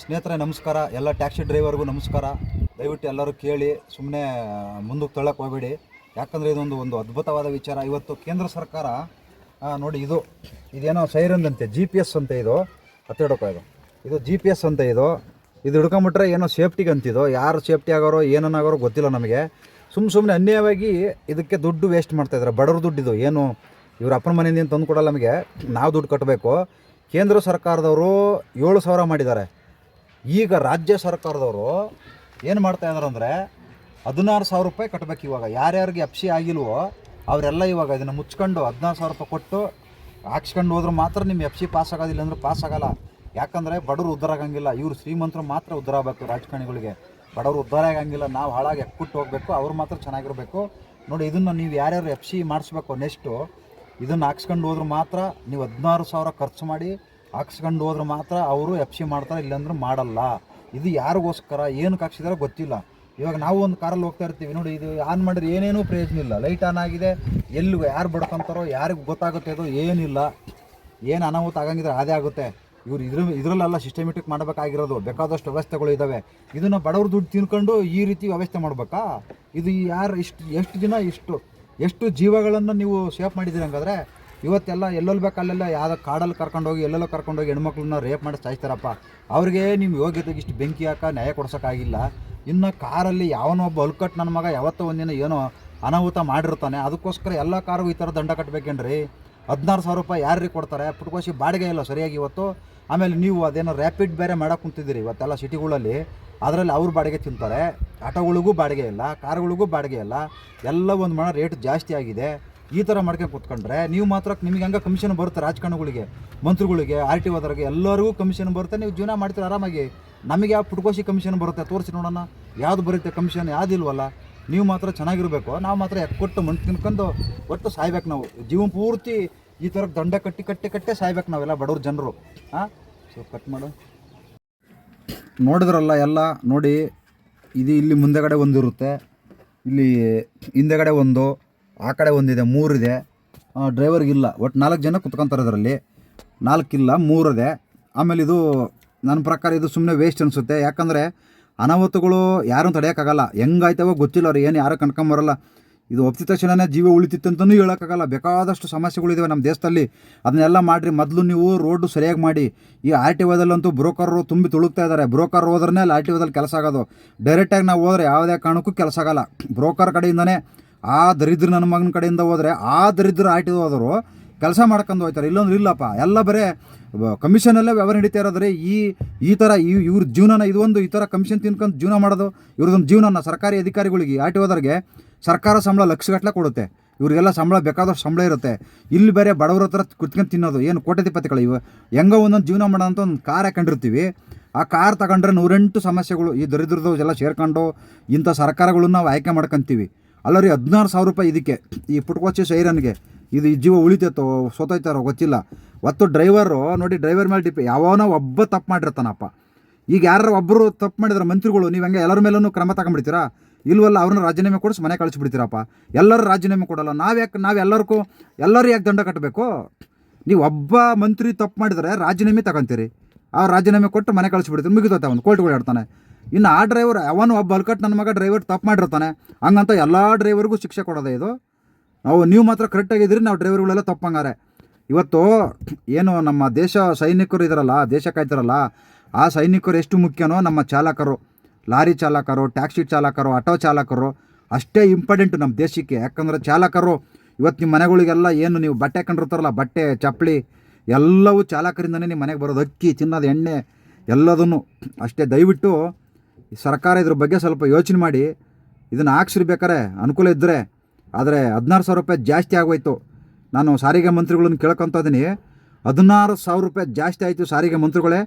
ಸ್ನೇಹಿತರೆ, ನಮಸ್ಕಾರ. ಎಲ್ಲ ಟ್ಯಾಕ್ಸಿ ಡ್ರೈವರ್ಗೂ ನಮಸ್ಕಾರ. ದಯವಿಟ್ಟು ಎಲ್ಲರೂ ಕೇಳಿ ಸುಮ್ಮನೆ ಮುಂದಕ್ಕೆ ತಳ್ಳಕ್ಕೆ ಹೋಗಬೇಡಿ. ಯಾಕಂದರೆ ಇದೊಂದು, ಒಂದು ಅದ್ಭುತವಾದ ವಿಚಾರ. ಇವತ್ತು ಕೇಂದ್ರ ಸರ್ಕಾರ ನೋಡಿ ಇದು, ಇದೇನೋ ಸೈರಂದಂತೆ ಜಿ ಪಿ ಎಸ್ ಅಂತ ಇದು. ಹತ್ತಿಡಕ ಇದು. ಇದು ಜಿ ಪಿ ಎಸ್ ಅಂತ ಇದು. ಇದು ಹಿಡ್ಕೊಂಬಿಟ್ರೆ ಏನೋ ಸೇಫ್ಟಿಗೆ ಅಂತಿದ್ದು ಯಾರು ಸೇಫ್ಟಿ ಆಗೋರೋ, ಏನನ್ನಾಗೋರೋ ಗೊತ್ತಿಲ್ಲ ನಮಗೆ. ಸುಮ್ಮ ಸುಮ್ಮನೆ ಅನ್ಯಾಯವಾಗಿ ಇದಕ್ಕೆ ದುಡ್ಡು ವೇಸ್ಟ್ ಮಾಡ್ತಾಯಿದ್ದಾರೆ ಬಡವ್ರ ದುಡ್ಡು ಇದು. ಏನು, ಇವ್ರ ಅಪ್ಪನ ಮನೆಯಿಂದ ತಂದು ಕೊಡೋಲ್ಲ ನಮಗೆ. ನಾವು ದುಡ್ಡು ಕಟ್ಟಬೇಕು ಕೇಂದ್ರ ಸರ್ಕಾರದವರು ಏಳು ಸಾವಿರ ಮಾಡಿದ್ದಾರೆ. ಈಗ ರಾಜ್ಯ ಸರ್ಕಾರದವರು ಏನು ಮಾಡ್ತಾ ಇದಾರೆ ಅಂದರೆ ಹದಿನಾರು ಸಾವಿರ ರೂಪಾಯಿ ಕಟ್ಟಬೇಕು ಇವಾಗ. ಯಾರ್ಯಾರಿಗೆ ಎಫ್ ಸಿ ಆಗಿಲ್ವೋ ಅವರೆಲ್ಲ ಇವಾಗ ಇದನ್ನು ಮುಚ್ಕೊಂಡು ಹದಿನಾರು ಸಾವಿರ ರೂಪಾಯಿ ಕೊಟ್ಟು ಹಾಕ್ಸ್ಕೊಂಡು ಹೋದ್ರೆ ಮಾತ್ರ ನಿಮ್ಮ ಎಫ್ ಸಿ ಪಾಸ್ ಆಗೋದಿಲ್ಲ ಅಂದ್ರೆ ಪಾಸ್ ಆಗಲ್ಲ. ಯಾಕಂದರೆ ಬಡವರು ಉದ್ಧಾರ ಆಗಂಗಿಲ್ಲ. ಇವರು ಶ್ರೀಮಂತರು ಮಾತ್ರ ಉದ್ಧಾರ ಆಗಬೇಕು ರಾಜಕಾರಣಿಗಳಿಗೆ. ಬಡವರು ಉದ್ಧಾರ ಆಗಂಗಿಲ್ಲ. ನಾವು ಹಾಳಾಗಿ ಎಕ್ಕುಟ್ಟು ಹೋಗಬೇಕು. ಅವ್ರು ಮಾತ್ರ ಚೆನ್ನಾಗಿರಬೇಕು. ನೋಡಿ, ಇದನ್ನು ನೀವು ಯಾರ್ಯಾರು ಎಫ್ ಸಿ ಮಾಡಿಸ್ಬೇಕು ನೆಕ್ಸ್ಟು, ಇದನ್ನು ಹಾಕ್ಸ್ಕೊಂಡು ಹೋದ್ರೆ ಮಾತ್ರ ನೀವು ಹದಿನಾರು ಸಾವಿರ ಖರ್ಚು ಮಾಡಿ ಹಾಕ್ಸ್ಕೊಂಡು ಹೋದ್ರೆ ಮಾತ್ರ ಅವರು ಎಫ್ ಸಿ ಮಾಡ್ತಾರೆ, ಇಲ್ಲಾಂದ್ರೆ ಮಾಡಲ್ಲ. ಇದು ಯಾರಿಗೋಸ್ಕರ ಏನಕ್ಕೆ ಹಾಕ್ಸಿದಾರೋ ಗೊತ್ತಿಲ್ಲ. ಇವಾಗ ನಾವು ಒಂದು ಕಾರಲ್ಲಿ ಹೋಗ್ತಾ ಇರ್ತೀವಿ. ನೋಡಿ, ಇದು ಆನ್ ಮಾಡಿದ್ರೆ ಏನೇನೂ ಪ್ರಯೋಜನ ಇಲ್ಲ. ಲೈಟ್ ಆನ್ ಆಗಿದೆ ಎಲ್ಲಿ ಯಾರು ಬಡ್ಕೊಂತಾರೋ, ಯಾರಿಗೆ ಗೊತ್ತಾಗುತ್ತೆ ಅದು ಏನಿಲ್ಲ. ಏನು ಅನಾಹುತ ಆಗಂಗಿದ್ರೆ ಅದೇ ಆಗುತ್ತೆ. ಇವ್ರು ಇದ್ರ, ಇದರಲ್ಲೆಲ್ಲ ಸಿಸ್ಟಮೆಟಿಕ್ ಮಾಡಬೇಕಾಗಿರೋದು. ಬೇಕಾದಷ್ಟು ವ್ಯವಸ್ಥೆಗಳು ಇದ್ದಾವೆ ಇದನ್ನು ಬಡವ್ರ ದುಡ್ಡು ತಿನ್ಕೊಂಡು ಈ ರೀತಿ ವ್ಯವಸ್ಥೆ ಮಾಡಬೇಕಾ? ಇದು ಯಾರು ಇಷ್ಟು, ಎಷ್ಟು ದಿನ ಇಷ್ಟು, ಎಷ್ಟು ಜೀವಗಳನ್ನು ನೀವು ಸೇಫ್ ಮಾಡಿದ್ದೀರಿ ಹಂಗಾದ್ರೆ ಇವತ್ತೆಲ್ಲ ಎಲ್ಲೆಲ್ಲಿ ಬೇಕು ಅಲ್ಲೆಲ್ಲ ಯಾವ್ದು ಕಾಡಲ್ಲಿ ಕರ್ಕೊಂಡೋಗಿ, ಎಲ್ಲೆಲ್ಲೋ ಕರ್ಕೊಂಡೋಗಿ ಹೆಣ್ಮಕ್ಳನ್ನ ರೇಪ್ ಮಾಡಿ ಸಾಯ್ತಾರಪ್ಪ ಅವ್ರಿಗೆ ನಿಮ್ಮ ಯೋಗ್ಯತೆಗೆ ಇಷ್ಟು ಬೆಂಕಿ ಹಾಕ, ನ್ಯಾಯ ಕೊಡ್ಸೋಕ್ಕಾಗಿಲ್ಲ. ಇನ್ನು ಕಾರಲ್ಲಿ ಯಾವನೋ ಒಬ್ಬ ನನ್ನ ಮಗ ಯಾವತ್ತೋ ಒಂದಿನ ಏನೋ ಅನಾಹುತ ಮಾಡಿರ್ತಾನೆ. ಅದಕ್ಕೋಸ್ಕರ ಎಲ್ಲ ಕಾರು ಈ ಥರ ದಂಡ ಕಟ್ಬೇಕೇನ್ರಿ? ಹದಿನಾರು ಸಾವಿರ ರೂಪಾಯಿ ಯಾರಿಗೆ ಕೊಡ್ತಾರೆ? ಪುಟ್ಕೋಸಿ ಬಾಡಿಗೆ ಇಲ್ಲ ಸರಿಯಾಗಿ ಇವತ್ತು. ಆಮೇಲೆ ನೀವು ಅದೇನೋ ರ್ಯಾಪಿಡ್ ಬೇರೆ ಮಾಡೋಕೆ ಕುಂತಿದ್ದೀರಿ ಇವತ್ತೆಲ್ಲ ಸಿಟಿಗಳಲ್ಲಿ. ಅದರಲ್ಲಿ ಅವ್ರು ಬಾಡಿಗೆ ತಿಂತಾರೆ. ಆಟೋಗಳಿಗೂ ಬಾಡಿಗೆ ಇಲ್ಲ, ಕಾರ್ಗಳಿಗೂ ಬಾಡಿಗೆ ಇಲ್ಲ. ಎಲ್ಲ ಒಂದು ಮಣ ರೇಟ್ ಜಾಸ್ತಿ ಆಗಿದೆ. ಈ ಥರ ಮಾಡ್ಕೊಂಡು ಕೂತ್ಕೊಂಡ್ರೆ ನೀವು ಮಾತ್ರ ನಿಮಗೆ ಹಂಗೆ ಕಮಿಷನ್ ಬರುತ್ತೆ ರಾಜಕಾರಣಿಗಳಿಗೆ, ಮಂತ್ರಿಗಳಿಗೆ ಆರ್ ಟಿ ಓದರಿಗೆ ಎಲ್ಲರಿಗೂ ಕಮಿಷನ್ ಬರುತ್ತೆ. ನೀವು ಜೀವನ ಮಾಡ್ತೀರ ಆರಾಮಾಗಿ. ನಮಗೆ ಯಾವ ಪುಟ್ಕೋಶಿ ಕಮಿಷನ್ ಬರುತ್ತೆ ತೋರಿಸಿ ನೋಡೋಣ. ಯಾವ್ದು ಬರುತ್ತೆ ಕಮಿಷನ್ ಯಾವುದಿಲ್ವಲ್ಲ ನೀವು ಮಾತ್ರ ಚೆನ್ನಾಗಿರಬೇಕು. ನಾವು ಮಾತ್ರ ಕೊಟ್ಟು ಮಣ್ಣು ತಿನ್ಕೊಂಡು ಒಟ್ಟು ಸಾಯ್ಬೇಕು ನಾವು. ಜೀವನ ಪೂರ್ತಿ ಈ ಥರ ದಂಡ ಕಟ್ಟಿ ಕಟ್ಟಿ, ಕಟ್ಟೆ ಸಾಯ್ಬೇಕು ನಾವೆಲ್ಲ ಬಡವ್ರ ಜನರು. ಹಾಂ ಸೊ ಕಟ್ ಮಾಡು. ನೋಡಿದ್ರಲ್ಲ ಎಲ್ಲ, ನೋಡಿ. ಇದು ಇಲ್ಲಿ ಮುಂದೆಗಡೆ ಒಂದಿರುತ್ತೆ. ಇಲ್ಲಿ ಹಿಂದೆಗಡೆ ಒಂದು. ಆ ಕಡೆ ಒಂದಿದೆ, ಮೂರಿದೆ. ಡ್ರೈವರ್ಗಿಲ್ಲ ಒಟ್ಟು ನಾಲ್ಕು ಜನ ಕುತ್ಕೊಂತಾರೆ ನಾಲ್ಕು ನಾಲ್ಕಿಲ್ಲ ಮೂರಿದೆ. ಆಮೇಲೆ ಇದು ನನ್ನ ಪ್ರಕಾರ ಇದು ಸುಮ್ಮನೆ ವೇಸ್ಟ್ ಅನಿಸುತ್ತೆ. ಯಾಕಂದರೆ ಅನಾಹುತಗಳು ಯಾರೂ ತಡೆಯೋಕ್ಕಾಗಲ್ಲ. ಹೆಂಗಾಯ್ತವೋ ಗೊತ್ತಿಲ್ಲ ಅವ್ರು ಏನು ಯಾರು ಕಣ್ಕೊಂಬರಲ್ಲ ಇದು ಒಪ್ಪಿದ ತಕ್ಷಣನೇ ಜೀವ ಉಳಿತಿತ್ತು ಅಂತಲೂ ಹೇಳೋಕ್ಕಾಗಲ್ಲ. ಬೇಕಾದಷ್ಟು ಸಮಸ್ಯೆಗಳಿದ್ದಾವೆ ನಮ್ಮ ದೇಶದಲ್ಲಿ. ಅದನ್ನೆಲ್ಲ ಮಾಡಿರಿ. ಮೊದಲು ನೀವು ರೋಡು ಸರಿಯಾಗಿ ಮಾಡಿ. ಈ ಆರ್ ಟಿ ಓದಲ್ಲಂತೂ ಬ್ರೋಕರು ತುಂಬಿ ತುಳುಕ್ತಾ ಇದ್ದಾರೆ. ಬ್ರೋಕರ್ ಹೋದ್ರೆ ಅಲ್ಲಿ ಆರ್ ಟಿ ಓದಲ್ಲಿ ಕೆಲಸ ಆಗೋದು. ಡೈರೆಕ್ಟಾಗಿ ನಾವು ಹೋದ್ರೆ ಯಾವುದೇ ಕಾರಣಕ್ಕೂ ಕೆಲಸ ಆಗಲ್ಲ. ಬ್ರೋಕರ್ ಕಡೆಯಿಂದನೇ ಆ ದರಿದ್ರ ನನ್ನ ಮಗನ ಕಡೆಯಿಂದ ಹೋದರೆ ಆ ದರಿದ್ರ ಟಿ ಹೋದರು, ಕೆಲಸ ಮಾಡ್ಕೊಂಡು ಹೋಗ್ತಾರೆ ಇಲ್ಲೊಂದ್ರೆ ಇಲ್ಲಪ್ಪ, ಎಲ್ಲ ಬರೇ ಕಮಿಷನಲ್ಲೇ ವ್ಯವಹಾರ ನಡೀತಾ ಇರೋದ್ರೆ. ಈ ಈ ಥರ ಇವ್ರ ಜೀವನನ, ಇದು ಒಂದು ಈ ಥರ ಕಮಿಷನ್ ತಿನ್ಕೊಂಡು ಜೀವನ ಮಾಡೋದು, ಇವ್ರದೊಂದು ಜೀವನನ ಸರ್ಕಾರಿ ಅಧಿಕಾರಿಗಳಿಗೆ ಆಟಿ ಟಿ ಓದರ್ಗೆ ಸರ್ಕಾರ ಸಂಬಳ ಲಕ್ಷಗಟ್ಟಲೆ ಕೊಡುತ್ತೆ. ಇವರಿಗೆಲ್ಲ ಸಂಬಳ ಬೇಕಾದಷ್ಟು ಸಂಬಳ ಇರುತ್ತೆ. ಇಲ್ಲಿ ಬೇರೆ ಬಡವರ ಹತ್ರ ಕುತ್ಕೊಂಡು ತಿನ್ನೋದು, ಏನು ಕೋಟ್ಯಾಧಿಪತಿಗಳು ಇವು, ಹೆಂಗೋ ಒಂದೊಂದು ಜೀವನ ಮಾಡೋ ಅಂತ ಒಂದು ಕಾರ್ ಹಾಕೊಂಡಿರ್ತೀವಿ. ಆ ಕಾರ್ ತಗೊಂಡ್ರೆ ನೂರೆಂಟು ಸಮಸ್ಯೆಗಳು ಈ ದರಿದ್ರದ್ದು ಎಲ್ಲ ಸೇರ್ಕೊಂಡು ಇಂಥ ಸರ್ಕಾರಗಳನ್ನ ನಾವು ಆಯ್ಕೆ ಮಾಡ್ಕೊಂತೀವಿ. ಅಲ್ಲರಿ ಹದಿನಾರು ಸಾವಿರ ರೂಪಾಯಿ ಇದಕ್ಕೆ. ಈ ಪುಟ್ಕೋಚಿ ಸೈರನ್ಗೆ ಇದು ಜೀವ ಉಳಿತೈತೋ ಸೋತೈತಾರೋ ಗೊತ್ತಿಲ್ಲ. ಒತ್ತು ಡ್ರೈವರು, ನೋಡಿ ಡ್ರೈವರ್ ಮೇಲೆ ಡಿಪೆ, ಯಾವನೋ ಒಬ್ಬ ತಪ್ಪು ಮಾಡಿರ್ತಾನಪ್ಪ. ಈಗ ಯಾರು ಒಬ್ಬರು ತಪ್ಪು ಮಾಡಿದ್ರೆ ಮಂತ್ರಿಗಳು, ನೀವು ಹಂಗೆ ಎಲ್ಲರ ಮೇಲೂ ಕ್ರಮ ತಗೊಂಡ್ಬಿಡ್ತೀರಾ? ಇಲ್ವಲ್ಲ, ಅವ್ರನ್ನ ರಾಜೀನಾಮೆ ಕೊಡಿಸಿ ಮನೆ ಕಳಿಸ್ಬಿಡ್ತೀರಪ್ಪ. ಎಲ್ಲರೂ ರಾಜೀನಾಮೆ ಕೊಡಲ್ಲ. ನಾವು ಯಾಕೆ, ನಾವು ಎಲ್ಲರಿಗೂ, ಎಲ್ಲರೂ ಯಾಕೆ ದಂಡ ಕಟ್ಟಬೇಕು ನೀವು ಒಬ್ಬ ಮಂತ್ರಿ ತಪ್ಪು ಮಾಡಿದರೆ ರಾಜೀನಾಮೆ ತಗೊಂತೀರಿ. ಆ ರಾಜೀನಾಮೆ ಕೊಟ್ಟು ಮನೆ ಕಳಿಸ್ಬಿಡ್ತೀರಿ ಮುಗಿದೋತೆ ಅವನು. ಕೋರ್ಟ್ಗಳು ಹೇಳ್ತಾನೆ. ಇನ್ನು ಆ ಡ್ರೈವರ್ ಅವನು ಒಬ್ಬ ಬಲ್ಕಟ್ ನನ್ನ ಮಗ ಡ್ರೈವರ್ ತಪ್ಪು ಮಾಡಿರ್ತಾನೆ. ಹಂಗಂತ ಎಲ್ಲ ಡ್ರೈವರ್ಗೂ ಶಿಕ್ಷೆ ಕೊಡೋದೇ ಇದು. ನಾವು, ನೀವು ಮಾತ್ರ ಕರೆಕ್ಟಾಗಿದ್ದೀರಿ ನಾವು ಡ್ರೈವರ್ಗಳೆಲ್ಲ ತಪ್ಪಂಗಾರೆ. ಇವತ್ತು ಏನು ನಮ್ಮ ದೇಶ ಸೈನಿಕರು ಇದ್ದಾರಲ್ಲ ದೇಶ ಕಾಯ್ತಾರಲ್ಲ, ಆ ಸೈನಿಕರು ಎಷ್ಟು ಮುಖ್ಯನೋ ನಮ್ಮ ಚಾಲಕರು, ಲಾರಿ ಚಾಲಕರು, ಟ್ಯಾಕ್ಸಿ ಚಾಲಕರು, ಆಟೋ ಚಾಲಕರು, ಅಷ್ಟೇ ಇಂಪಾರ್ಟೆಂಟು ನಮ್ಮ ದೇಶಕ್ಕೆ. ಯಾಕಂದರೆ ಚಾಲಕರು, ಇವತ್ತು ನಿಮ್ಮ ಮನೆಗಳಿಗೆಲ್ಲ ಏನು ನೀವು ಬಟ್ಟೆ ಕಂಡಿರ್ತಾರಲ್ಲ ಬಟ್ಟೆ, ಚಪ್ಪಲಿ, ಎಲ್ಲವೂ ಚಾಲಕರಿಂದನೇ ನಿಮ್ಮ ಮನೆಗೆ ಬರೋದು. ಅಕ್ಕಿ ಚಿನ್ನದ ಎಣ್ಣೆ, ಎಲ್ಲದನ್ನು ಅಷ್ಟೇ. ದಯವಿಟ್ಟು ಸರ್ಕಾರ ಇದ್ರ ಬಗ್ಗೆ ಸ್ವಲ್ಪ ಯೋಚನೆ ಮಾಡಿ. ಇದನ್ನು ಹಾಕ್ಸಿರ್ಬೇಕಾರೆ ಅನುಕೂಲ ಇದ್ದರೆ ಆದರೆ ಹದಿನಾರು ಸಾವಿರ ರೂಪಾಯಿ ಜಾಸ್ತಿ ಆಗೋಯ್ತು. ನಾನು ಸಾರಿಗೆ ಮಂತ್ರಿಗಳನ್ನು ಕೇಳ್ಕೊತ ಇದ್ದೀನಿ ಹದಿನಾರು ಸಾವಿರ ರೂಪಾಯಿ ಜಾಸ್ತಿ ಆಯಿತು ಸಾರಿಗೆ ಮಂತ್ರಿಗಳೇ.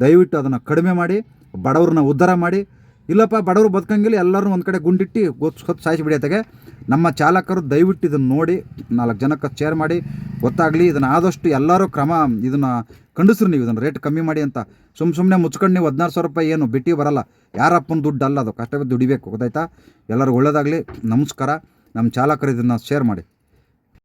ದಯವಿಟ್ಟು ಅದನ್ನು ಕಡಿಮೆ ಮಾಡಿ, ಬಡವ್ರನ್ನ ಉದ್ಧಾರ ಮಾಡಿ. ಇಲ್ಲಪ್ಪ, ಬಡವರು ಬದುಕಂಗಿಲ್ಲ ಎಲ್ಲರೂ ಒಂದು ಕಡೆ ಗುಂಡಿಟ್ಟು, ಗೊತ್ತು ಹೊತ್ತು ಸಾಯಿಸಿಬಿಡಿಯತ್ತಾಗೆ ನಮ್ಮ ಚಾಲಕರು ದಯವಿಟ್ಟು ಇದನ್ನು ನೋಡಿ, ನಾಲ್ಕು ಜನಕ್ಕೆ ಶೇರ್ ಮಾಡಿ. ಗೊತ್ತಾಗಲಿ, ಇದನ್ನು ಆದಷ್ಟು ಎಲ್ಲರೂ ಕ್ರಮ ಇದನ್ನು ಕಂಡಿಸ್ರಿ ನೀವು, ಇದನ್ನು ರೇಟ್ ಕಮ್ಮಿ ಮಾಡಿ ಅಂತ. ಸುಮ್ಮ ಸುಮ್ಮನೆ ಮುಚ್ಕೊಂಡು ನೀವು ಹದಿನಾರು ಸಾವಿರ ರೂಪಾಯಿ ಏನು ಬಿಟ್ಟು ಬರಲ್ಲ. ಯಾರಪ್ಪನ ದುಡ್ಡು ಅಲ್ಲ ಅದು ಕಷ್ಟಬಿದ್ದು ದುಡಿಬೇಕು, ಗೊತ್ತಾಯ್ತಾ? ಎಲ್ಲರೂ ಒಳ್ಳೆಯದಾಗಲಿ ನಮಸ್ಕಾರ. ನಮ್ಮ ಚಾಲಕರು ಇದನ್ನು ಶೇರ್ ಮಾಡಿ.